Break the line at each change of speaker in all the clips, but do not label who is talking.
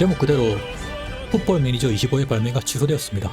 제목 그대로 풋볼 매니저 25의 발매가 취소되었습니다.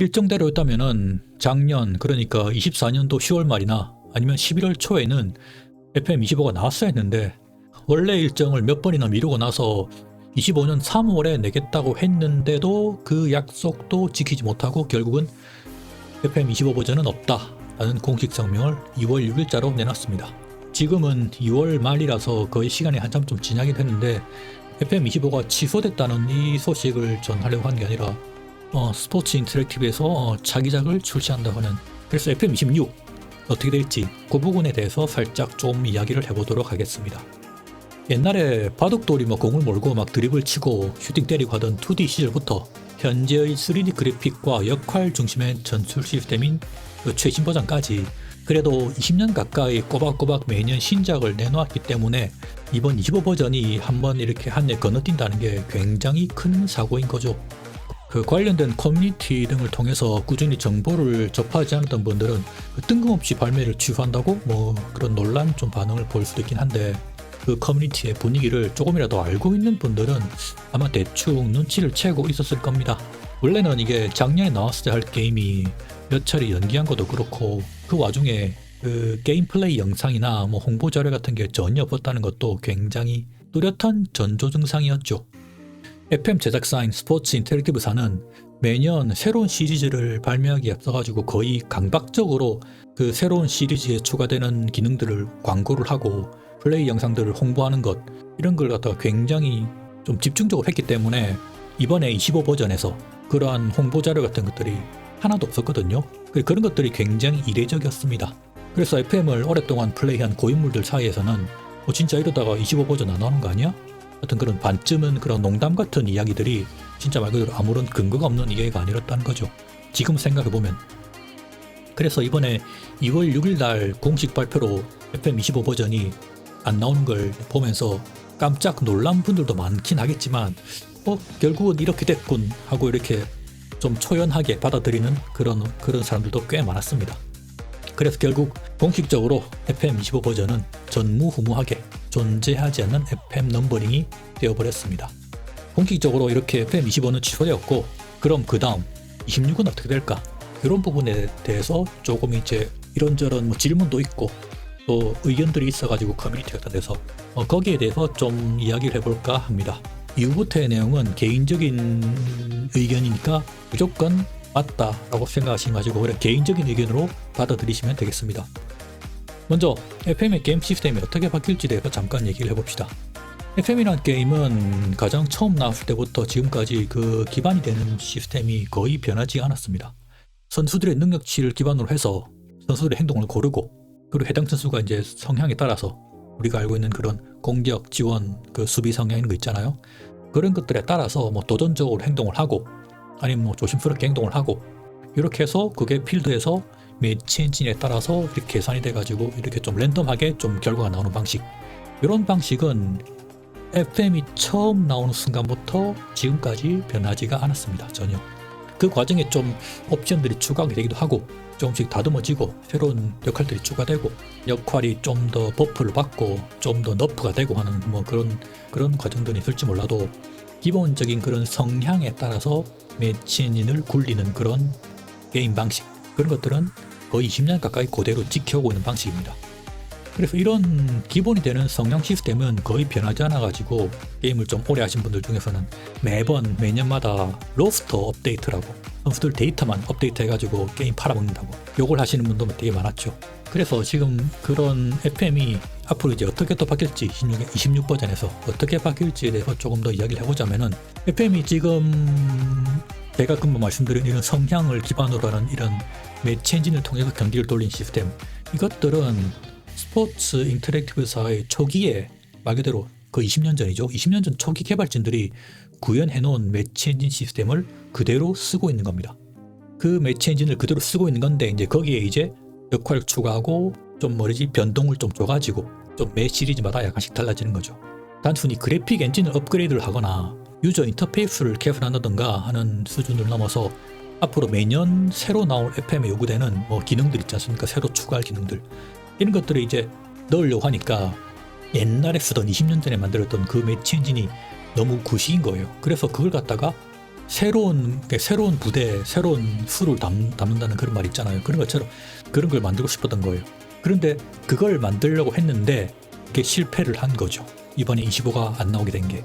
일정대로였다면은 작년 그러니까 24년도 10월 말이나 아니면 11월 초에는 FM25가 나왔어야 했는데 원래 일정을 몇 번이나 미루고 나서 25년 3월에 내겠다고 했는데도 그 약속도 지키지 못하고 결국은 FM25 버전은 없다 라는 공식 성명을 2월 6일자로 내놨습니다. 지금은 2월 말이라서 거의 시간이 한참 좀 지나긴 했는데 FM25가 취소됐다는 이 소식을 전하려고 한 게 아니라 어, 스포츠 인터랙티브에서 어, 차기작을 출시한다고 하는 그래서 FM26 어떻게 될지 그 부분에 대해서 살짝 좀 이야기를 해보도록 하겠습니다. 옛날에 바둑돌이 뭐 공을 몰고 막 드립을 치고 슈팅 때리고 하던 2D 시절부터 현재의 3D 그래픽과 역할 중심의 전술 시스템인 그 최신 버전까지 그래도 20년 가까이 꼬박꼬박 매년 신작을 내놓았기 때문에 이번 25 버전이 한번 이렇게 한 해 건너뛴다는 게 굉장히 큰 사고인 거죠. 그 관련된 커뮤니티 등을 통해서 꾸준히 정보를 접하지 않았던 분들은 그 뜬금없이 발매를 취소한다고 뭐 그런 논란 좀 반응을 볼 수도 있긴 한데 그 커뮤니티의 분위기를 조금이라도 알고 있는 분들은 아마 대충 눈치를 채고 있었을 겁니다. 원래는 이게 작년에 나왔어야 할 게임이 몇 차례 연기한 것도 그렇고 그 와중에 그 게임 플레이 영상이나 뭐 홍보 자료 같은 게 전혀 없었다는 것도 굉장히 뚜렷한 전조 증상이었죠. FM 제작사인 스포츠 인터랙티브사는 매년 새로운 시리즈를 발매하기 앞서가지고 거의 강박적으로 그 새로운 시리즈에 추가되는 기능들을 광고를 하고 플레이 영상들을 홍보하는 것 이런 걸 갖다가 굉장히 좀 집중적으로 했기 때문에 이번에 25 버전에서 그러한 홍보 자료 같은 것들이 하나도 없었거든요. 그- 그런 것들이 굉장히 이례적이었습니다. 그래서 FM을 오랫동안 플레이한 고인물들 사이에서는 어, 진짜 이러다가 25 버전 안 나오는 거 아니야? 같은 그런 반쯤은 그런 농담 같은 이야기들이 진짜 말 그대로 아무런 근거가 없는 이야기가 아니었다는 거죠. 지금 생각해보면. 그래서 이번에 2월 6일 날 공식 발표로 FM25 버전이 안 나오는 걸 보면서 깜짝 놀란 분들도 많긴 하겠지만 어 결국은 이렇게 됐군 하고 이렇게 좀 초연하게 받아들이는 그런 그런 사람들도 꽤 많았습니다. 그래서 결국 공식적으로 FM25 버전은 전무후무하게 존재하지 않는 FM 넘버링이 되어버렸습니다. 공식적으로 이렇게 FM25는 취소되었고 그럼 그 다음 26은 어떻게 될까? 이런 부분에 대해서 조금 이제 이런저런 뭐 질문도 있고 또 의견들이 있어가지고 커뮤니티 같은 데서 어, 거기에 대해서 좀 이야기를 해볼까 합니다. 이후부터의 내용은 개인적인 의견이니까 무조건 맞다라고 생각하시지 마시고 그냥 개인적인 의견으로 받아들이시면 되겠습니다. 먼저 FM의 게임 시스템이 어떻게 바뀔지에 대해서 잠깐 얘기를 해봅시다. FM이라는 게임은 가장 처음 나왔을 때부터 지금까지 그 기반이 되는 시스템이 거의 변하지 않았습니다. 선수들의 능력치를 기반으로 해서 선수들의 행동을 고르고 그리고 해당 선수가 이제 성향에 따라서 우리가 알고 있는 그런 공격, 지원, 그 수비 성향 있는 거 있잖아요. 그런 것들에 따라서 뭐 도전적으로 행동을 하고 아니면 뭐 조심스럽게 행동을 하고 이렇게 해서 그게 필드에서 매치 엔진에 따라서 이렇게 계산이 돼가지고 이렇게 좀 랜덤하게 좀 결과가 나오는 방식. 이런 방식은 FM이 처음 나오는 순간부터 지금까지 변하지가 않았습니다. 전혀. 그 과정에 좀 옵션들이 추가가 되기도 하고 조금씩 다듬어지고 새로운 역할들이 추가되고 역할이 좀 더 버프를 받고 좀 더 너프가 되고 하는 뭐 그런 그런 과정들이 있을지 몰라도 기본적인 그런 성향에 따라서 매치 엔진을 굴리는 그런 게임 방식 그런 것들은 거의 20년 가까이 그대로 지켜오고 있는 방식입니다. 그래서 이런 기본이 되는 성향 시스템은 거의 변하지 않아 가지고 게임을 좀 오래 하신 분들 중에서는 매번 매년마다 로스터 업데이트라고 선수들 데이터만 업데이트 해가지고 게임 팔아먹는다고 욕을 하시는 분도 되게 많았죠. 그래서 지금 그런 FM이 앞으로 이제 어떻게 또 바뀔지 26, 26 버전에서 어떻게 바뀔지에 대해서 조금 더 이야기를 해보자면은 FM이 지금 제가 금방 말씀드린 이런 성향을 기반으로 하는 이런 매치 엔진을 통해서 경기를 돌린 시스템 이것들은 스포츠 인터랙티브 사의 초기에 말 그대로 그 20년 전이죠. 20년 전 초기 개발진들이 구현해 놓은 매치 엔진 시스템을 그대로 쓰고 있는 겁니다. 그 매치 엔진을 그대로 쓰고 있는 건데 이제 거기에 이제 역할을 추가하고 좀 뭐지 변동을 좀 줘가지고 좀 매 시리즈마다 약간씩 달라지는 거죠. 단순히 그래픽 엔진을 업그레이드를 하거나 유저 인터페이스를 개선한다던가 하는 수준을 넘어서 앞으로 매년 새로 나올 FM에 요구되는 뭐 기능들 있지 않습니까? 새로 추가할 기능들 이런 것들을 이제 넣으려고 하니까 옛날에 쓰던 20년 전에 만들었던 그 매치 엔진이 너무 구식인 거예요. 그래서 그걸 갖다가 새로운 새로운 부대, 새로운 수를 담, 담는다는 그런 말 있잖아요. 그런 것처럼 그런 걸 만들고 싶었던 거예요. 그런데 그걸 만들려고 했는데 그게 실패를 한 거죠. 이번에 25가 안 나오게 된 게.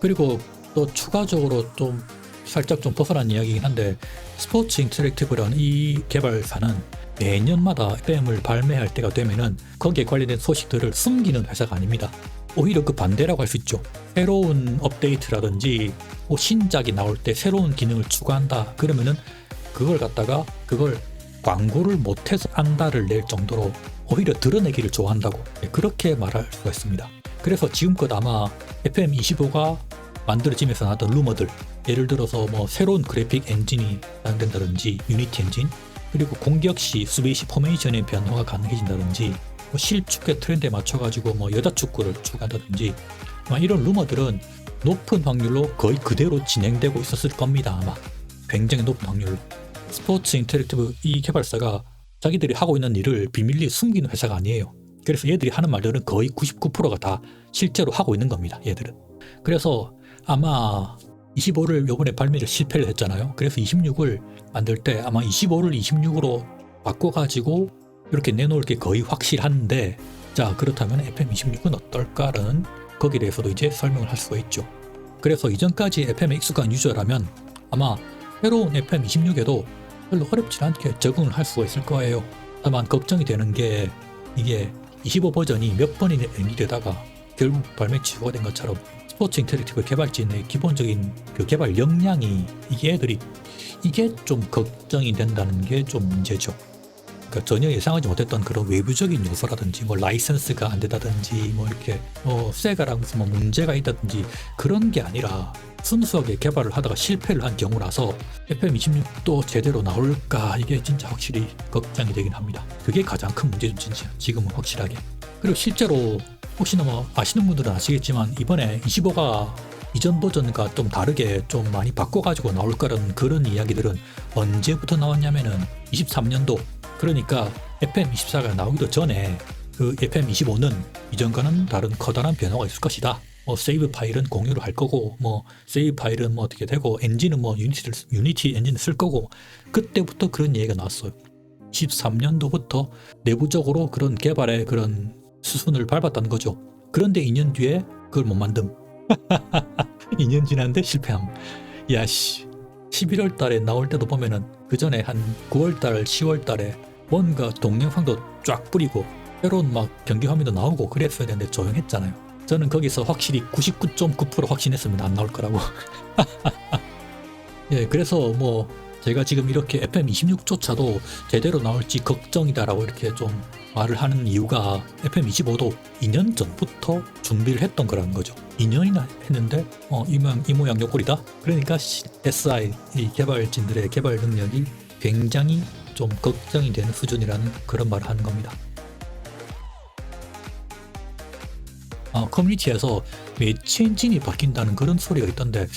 그리고 또 추가적으로 좀 살짝 좀 벗어난 이야기긴 한데 스포츠 인터랙티브라는 이 개발사는 매년마다 FM을 발매할 때가 되면은 거기에 관련된 소식들을 숨기는 회사가 아닙니다. 오히려 그 반대라고 할 수 있죠. 새로운 업데이트라든지 뭐 신작이 나올 때 새로운 기능을 추가한다. 그러면은 그걸 갖다가 그걸 광고를 못해서 안다를 낼 정도로 오히려 드러내기를 좋아한다고 네, 그렇게 말할 수가 있습니다. 그래서 지금껏 아마 FM25가 만들어지면서 나왔던 루머들 예를 들어서 뭐 새로운 그래픽 엔진이 사용된다든지 유니티 엔진 그리고 공격 시 수비 시 포메이션의 변화가 가능해진다든지 뭐 실축의 트렌드에 맞춰가지고 뭐 여자 축구를 추가한다든지 막 이런 루머들은 높은 확률로 거의 그대로 진행되고 있었을 겁니다 아마. 굉장히 높은 확률로. 스포츠 인터랙티브 이 개발사가 자기들이 하고 있는 일을 비밀리에 숨기는 회사가 아니에요. 그래서 얘들이 하는 말들은 거의 99%가 다 실제로 하고 있는 겁니다 얘들은. 그래서 아마 25를 요번에 발매를 실패를 했잖아요 그래서 26을 만들 때 아마 25를 26으로 바꿔가지고 이렇게 내놓을 게 거의 확실한데 자 그렇다면 FM26은 어떨까라는 거기에 대해서도 이제 설명을 할 수가 있죠. 그래서 이전까지 FM에 익숙한 유저라면 아마 새로운 FM26에도 별로 어렵지 않게 적응을 할 수가 있을 거예요. 다만 걱정이 되는 게 이게 25 버전이 몇 번이나 연기되다가 결국 발매 취소가 된 것처럼 스포츠 인터랙티브 개발진의 기본적인 그 개발 역량이 이게 애들이 이게 좀 걱정이 된다는 게 좀 문제죠. 그러니까 전혀 예상하지 못했던 그런 외부적인 요소라든지 뭐 라이선스가 안 되다든지 뭐 이렇게 뭐 세가랑 무슨 뭐 문제가 있다든지 그런 게 아니라 순수하게 개발을 하다가 실패를 한 경우라서 FM26도 제대로 나올까 이게 진짜 확실히 걱정이 되긴 합니다. 그게 가장 큰 문제죠 진짜 지금은 확실하게. 그리고 실제로 혹시나 뭐 아시는 분들은 아시겠지만 이번에 25가 이전 버전과 좀 다르게 좀 많이 바꿔가지고 나올 거라는 그런 이야기들은 언제부터 나왔냐면은 23년도 그러니까 FM24가 나오기도 전에 그 FM25는 이전과는 다른 커다란 변화가 있을 것이다. 뭐 세이브 파일은 공유를 할 거고 뭐 세이브 파일은 뭐 어떻게 되고 엔진은 뭐 유니티를 유니티 엔진을 쓸 거고 그때부터 그런 얘기가 나왔어요. 13년도부터 내부적으로 그런 개발의 그런 수순을 밟았다는 거죠. 그런데 2년 뒤에 그걸 못 만듦. 2년 지났는데 실패함. 야씨. 11월 달에 나올 때도 보면은 그 전에 한 9월 달, 10월 달에 뭔가 동영상도 쫙 뿌리고 새로운 막 경기 화면도 나오고 그랬어야 되는데 조용했잖아요. 저는 거기서 확실히 99.9% 확신했습니다. 안 나올 거라고. 예, 그래서 뭐 제가 지금 이렇게 FM26조차도 제대로 나올지 걱정이다라고 이렇게 좀 말을 하는 이유가 FM25도 2년 전부터 준비를 했던 거라는 거죠. 2년이나 했는데 어, 이 모양 이 모양 요 꼴이다. 그러니까 SI 이 개발진들의 개발 능력이 굉장히 좀 걱정이 되는 수준이라는 그런 말을 하는 겁니다. 어, 커뮤니티에서 매치 엔진이 바뀐다는 그런 소리가 있던데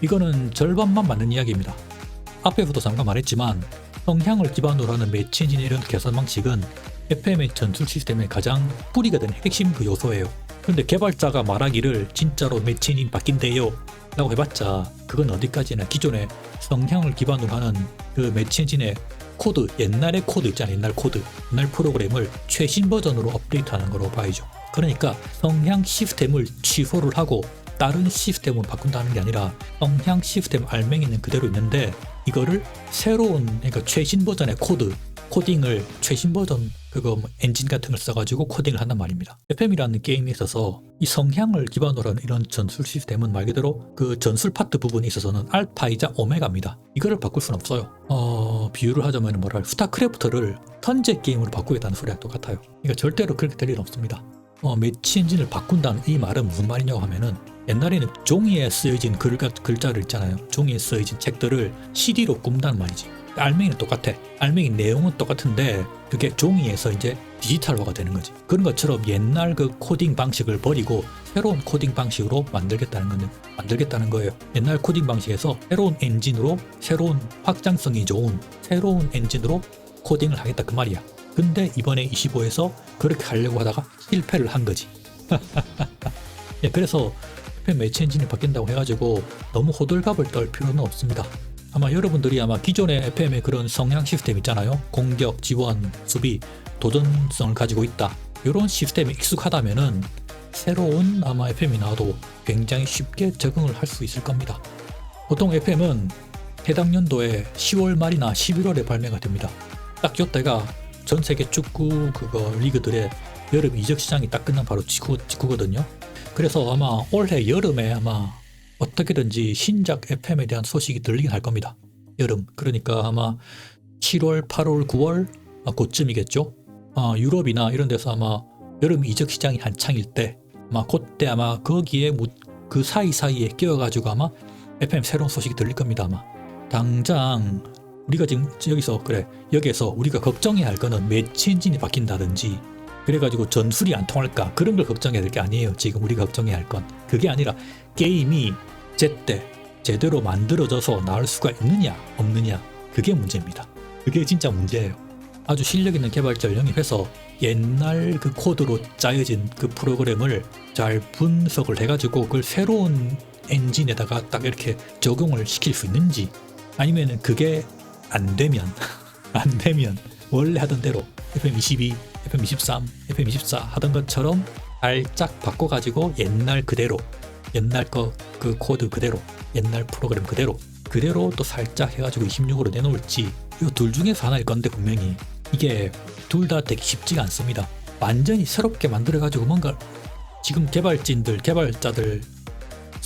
이거는 절반만 맞는 이야기입니다. 앞에서도 잠깐 말했지만 성향을 기반으로 하는 매치 이런 개선 방식은 FM의 전술 시스템의 가장 뿌리가 된 핵심 그 요소예요. 근데 개발자가 말하기를 진짜로 매치 엔진 바뀐대요 라고 해봤자 그건 어디까지나 기존의 성향을 기반으로 하는 그 매치 엔진의 코드 옛날의 코드 있잖아요 옛날 코드 옛날 프로그램을 최신 버전으로 업데이트하는 거로 봐야죠 그러니까 성향 시스템을 취소를 하고 다른 시스템으로 바꾼다는 게 아니라 성향 시스템 알맹이는 그대로 있는데 이거를 새로운 그러니까 최신 버전의 코드 코딩을 최신 버전 그거 뭐 엔진 같은 걸 써가지고 코딩을 한단 말입니다. FM이라는 게임에 있어서 이 성향을 기반으로 하는 이런 전술 시스템은 말 그대로 그 전술 파트 부분에 있어서는 알파이자 오메가입니다. 이거를 바꿀 수는 없어요. 어, 비유를 하자면 뭐랄 스타크래프트를 턴제 게임으로 바꾸겠다는 소리와 똑같아요. 그러니까 절대로 그렇게 될 일은 없습니다. 어, 매치 엔진을 바꾼다는 이 말은 무슨 말이냐고 하면은 옛날에는 종이에 쓰여진 글, 글자를 있잖아요. 종이에 쓰여진 책들을 CD로 굽는다는 말이지. 알맹이는 똑같아. 알맹이 내용은 똑같은데 그게 종이에서 이제 디지털화가 되는 거지. 그런 것처럼 옛날 그 코딩 방식을 버리고 새로운 코딩 방식으로 만들겠다는 거는 만들겠다는 거예요. 옛날 코딩 방식에서 새로운 엔진으로 새로운 확장성이 좋은 새로운 엔진으로 코딩을 하겠다 그 말이야. 근데 이번에 25에서 그렇게 하려고 하다가 실패를 한 거지. 예, 그래서 FM 매치 엔진이 바뀐다고 해가지고 너무 호들갑을 떨 필요는 없습니다. 아마 여러분들이 아마 기존의 FM의 그런 성향 시스템 있잖아요. 공격, 지원, 수비, 도전성을 가지고 있다. 이런 시스템에 익숙하다면은 새로운 아마 FM이 나와도 굉장히 쉽게 적응을 할 수 있을 겁니다. 보통 FM은 해당 연도에 10월 말이나 11월에 발매가 됩니다. 딱 요때가 전 세계 축구 그거 리그들의 여름 이적 시장이 딱 끝난 바로 직후, 직후거든요. 그래서 아마 올해 여름에 아마 어떻게든지 신작 FM에 대한 소식이 들리긴 할 겁니다. 여름. 그러니까 아마 7월, 8월, 9월 아, 그쯤이겠죠. 아, 유럽이나 이런 데서 아마 여름 이적 시장이 한창일 때 아마 그때 아마 거기에 묻- 그 사이사이에 끼어가지고 아마 FM 새로운 소식이 들릴 겁니다 아마. 당장 우리가 지금 여기서 그래 여기에서 우리가 걱정해야 할 거는 매치 엔진이 바뀐다든지 그래가지고 전술이 안 통할까? 그런 걸 걱정해야 될 게 아니에요. 지금 우리가 걱정해야 할 건. 그게 아니라 게임이 제때 제대로 만들어져서 나올 수가 있느냐 없느냐 그게 문제입니다. 그게 진짜 문제예요. 아주 실력 있는 개발자를 영입해서 옛날 그 코드로 짜여진 그 프로그램을 잘 분석을 해가지고 그걸 새로운 엔진에다가 딱 이렇게 적용을 시킬 수 있는지 아니면은 그게 안 되면 안 되면 원래 하던 대로 FM22, FM23, FM24 하던 것처럼 살짝 바꿔가지고 옛날 그대로 옛날 거 그 코드 그대로 옛날 프로그램 그대로 그대로 또 살짝 해가지고 26으로 내놓을지 이 둘 중에서 하나일 건데 분명히 이게 둘 다 되게 쉽지가 않습니다. 완전히 새롭게 만들어가지고 뭔가 지금 개발진들 개발자들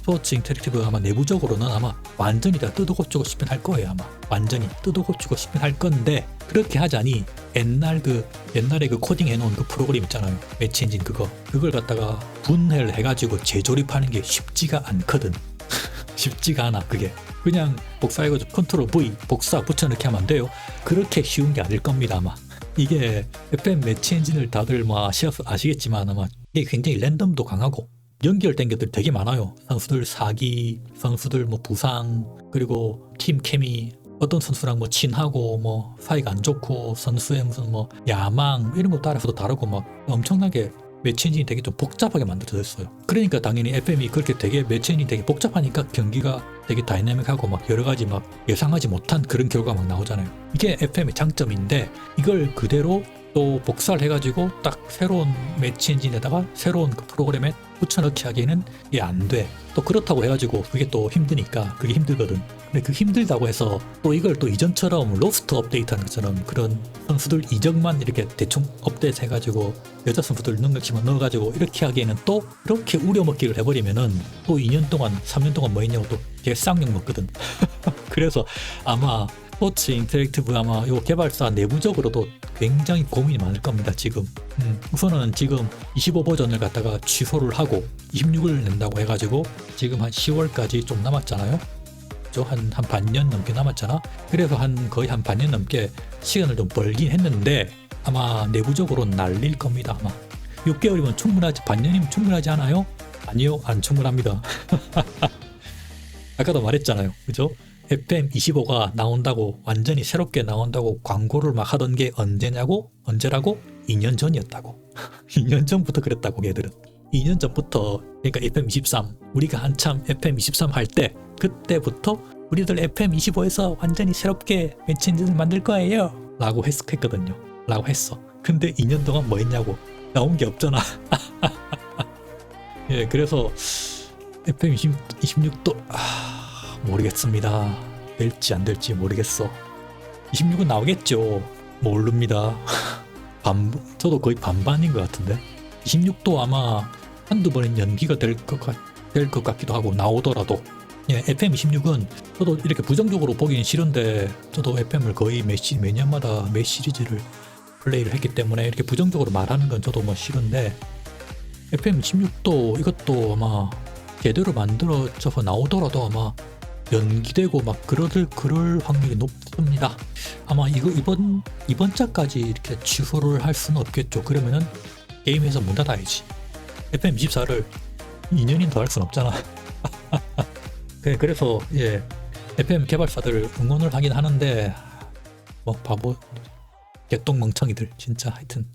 스포츠 인터랙티브 아마 내부적으로는 아마 완전히 다 뜯어고치고 싶긴 할 거예요 아마. 완전히 뜯어고치고 싶긴 할 건데 그렇게 하자니 옛날 그 옛날에 그 코딩 해놓은 그 프로그램 있잖아요. 매치 엔진 그거. 그걸 갖다가 분해를 해가지고 재조립하는 게 쉽지가 않거든. 쉽지가 않아 그게. 그냥 복사해가지고 컨트롤 V 복사 붙여넣기 하면 안 돼요. 그렇게 쉬운 게 아닐 겁니다 아마. 이게 FM 매치 엔진을 다들 뭐 아시아서 아시겠지만 아마 이게 굉장히 랜덤도 강하고 연결된 것들 되게 많아요. 선수들 사기, 선수들 뭐 부상, 그리고 팀 케미, 어떤 선수랑 뭐 친하고 뭐 사이가 안 좋고 선수의 무슨 뭐 야망 이런 거 따라서도 다르고 막 엄청나게 엔진이 되게 좀 복잡하게 만들어져 있어요. 그러니까 당연히 FM이 그렇게 되게 엔진이 되게 복잡하니까 경기가 되게 다이내믹하고 막 여러 가지 막 예상하지 못한 그런 결과가 막 나오잖아요. 이게 FM의 장점인데 이걸 그대로 또 복사를 해가지고 딱 새로운 매치 엔진에다가 새로운 그 프로그램에 붙여넣기 하기에는 이게 안 돼. 또 그렇다고 해가지고 그게 또 힘드니까 그게 힘들거든. 근데 그 힘들다고 해서 또 이걸 또 이전처럼 로스트 업데이트하는 것처럼 그런 선수들 이적만 이렇게 대충 업데이트 해가지고 여자 선수들 능력치만 넣어가지고 이렇게 하기에는 또 이렇게 우려먹기를 해버리면은 또 2년 동안 3년 동안 뭐 했냐고 또 개쌍욕 먹거든. 그래서 아마 스포츠 인터랙티브 아마 요 개발사 내부적으로도 굉장히 고민이 많을 겁니다 지금. 음, 우선은 지금 25 버전을 갖다가 취소를 하고 26을 낸다고 해가지고 지금 한 10월까지 좀 남았잖아요. 저 한, 한 반년 넘게 남았잖아. 그래서 한 거의 한 반년 넘게 시간을 좀 벌긴 했는데 아마 내부적으로 날릴 겁니다 아마. 6개월이면 충분하지 반년이면 충분하지 않아요? 아니요 안 충분합니다. 아까도 말했잖아요. 그죠? FM25가 나온다고 완전히 새롭게 나온다고 광고를 막 하던 게 언제냐고? 언제라고? 2년 전이었다고. 2년 전부터 그랬다고 걔들은. 2년 전부터 그러니까 FM23 우리가 한참 FM23 할 때 그때부터 우리들 FM25에서 완전히 새롭게 매체인지를 만들 거예요. 라고 했, 했거든요. 라고 했어. 근데 2년 동안 뭐 했냐고. 나온 게 없잖아. 예 그래서 FM26도 아, 모르겠습니다. 될지 안 될지 모르겠어. 26은 나오겠죠. 모릅니다. 반, 저도 거의 반반인 것 같은데. 26도 아마 한두 번은 연기가 될 것 같기도 하고, 나오더라도. 예, FM26은 저도 이렇게 부정적으로 보기는 싫은데, 저도 FM을 거의 매, 시, 매 년마다 매 시리즈를 플레이를 했기 때문에 이렇게 부정적으로 말하는 건 저도 뭐 싫은데, FM26도 이것도 아마 제대로 만들어져서 나오더라도 아마 연기되고 막 그러들 그럴 확률이 높습니다. 아마 이거 이번 이번 차까지 이렇게 취소를 할 수는 없겠죠. 그러면은 게임에서 문 닫아야지. FM24를 2년이 더할 수는 없잖아. 그래, 그래서 예 FM 개발사들 응원을 하긴 하는데 뭐 바보 개똥 멍청이들 진짜 하여튼